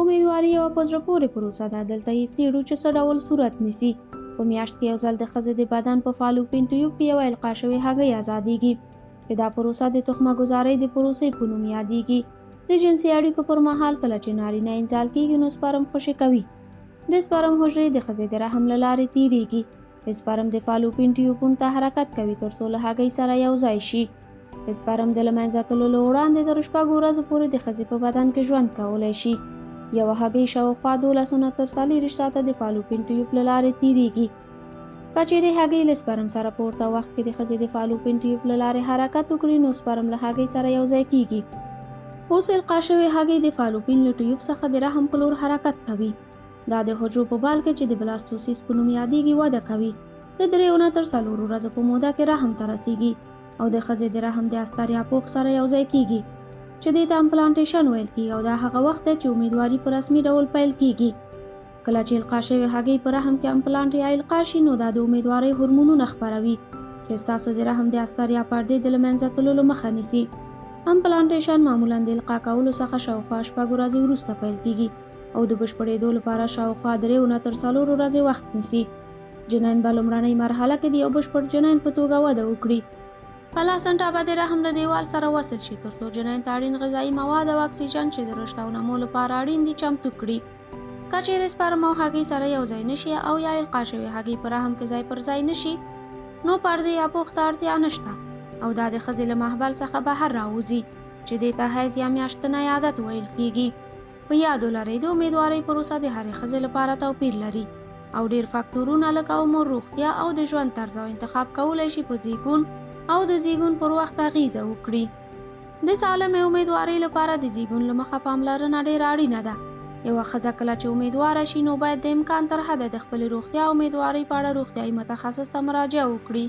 امیدواري یوه په زړه پورې پروسه ده دلته یې څېړو چې څه ډول صورت نیسي په میاشت کې یو ځل د ښځې د بدن په فالوپین ټیوب کې یوه القا شوې هګۍ ازادیږي. چې دا پروسه د تخمه ګذارۍ د پروسې په نوم یادیږي. د جنسي اړیکو پر مهال کله چې نارینه انزال کیږي نو سپرم خوشې کوي. د سپرم حجرې د ښځې د رحم له لارې تیریږي. سپرم د فالوپین ټیوبونو ته حرکت کوي ترڅو له هګۍ سره یو ځای شي. سپرم د له منځه تللو وړاندې تر شپږو ورځو پورې د ښځې په بدن کې ژوند کولی شي یوه هګۍ شاوخوا دولسو نه تر څلېرویشت ساعته د فالوپین ټیوب له لارې تیریږي. که چیرې هګۍ له سپرم سره په ورته وخت کې د ښځې د فالوپین ټیوب له لارې حرکت وکړي نو سپرم له هګۍ سره یو ځای کیږي. اوس القا شوې هګۍ د فالوپین له ټیوب څخه د رحم په لور حرکت کوي. دا د حجرو په بال کې چې د بلاستوسیس په نوم یادېږي وده کوي. د دریو نه تر څلورو ورځو په موده کې رحم ته رسیږي او د ښځې د رحم د استر یا پوښ سره یو ځای کیږي چې دې ته امپلانټیشن ویل کیږي او دا هغه وخت دی چې امیدواري په رسمي ډول پیل کیږي. کله چې القا شوې هګۍ په رحم کې امپلانټ یا القا شي نو دا د امیدوارۍ هورمونونه خپروي چې ستاسو د رحم د استر یا پردې د له منځه تللو مخه نیسي. امپلانټیشن معمولا د القا کولو څخه شاوخوا شپږ ورځې وروسته پیل کیږي او د بشپړېدو لپاره شاوخوا درېو نه تر څلورو ورځې وخت نیسي. جنین به لومړنۍ مرحله کې د یو بشپړ جنین په توګه وده وکړي پلاسنټا به د رحم له دیوال سره وصل شي ترڅو جنین ته اړین غذایي مواد او اکسیجن چې د رشد او نمو لپاره اړین دي چمتو کړي. که چیرې سپرم او هګۍ سره یو ځای نشي او یا القا شوې هګۍ په رحم کې ځای پر ځای نشي نو پردې یا پوښ ته اړتیا نشته او دا د ښځې له محبل څخه بهر راوځي چې دې ته حیض یا میاشتنی عادت ویل کیږي. په یاد ولرئ د امیدوارۍ پروسه د هرې ښځې لپاره توپیر لري او ډیر فاکتورونه لکه عمر روغتیا او د ژوند طرز او انتخاب کولی شي په زیږون او د زیږون پر وخت اغیزه وکړي. د سالمې امیدوارۍ لپاره د زیږون له مخه پاملرنه ډیره اړینه ده. یوه ښځه کله چې امیدواره شي نو باید د امکان تر حده د خپلې روغتیا او امیدوارۍ په اړه روغتیایي متخصص ته مراجعه وکړي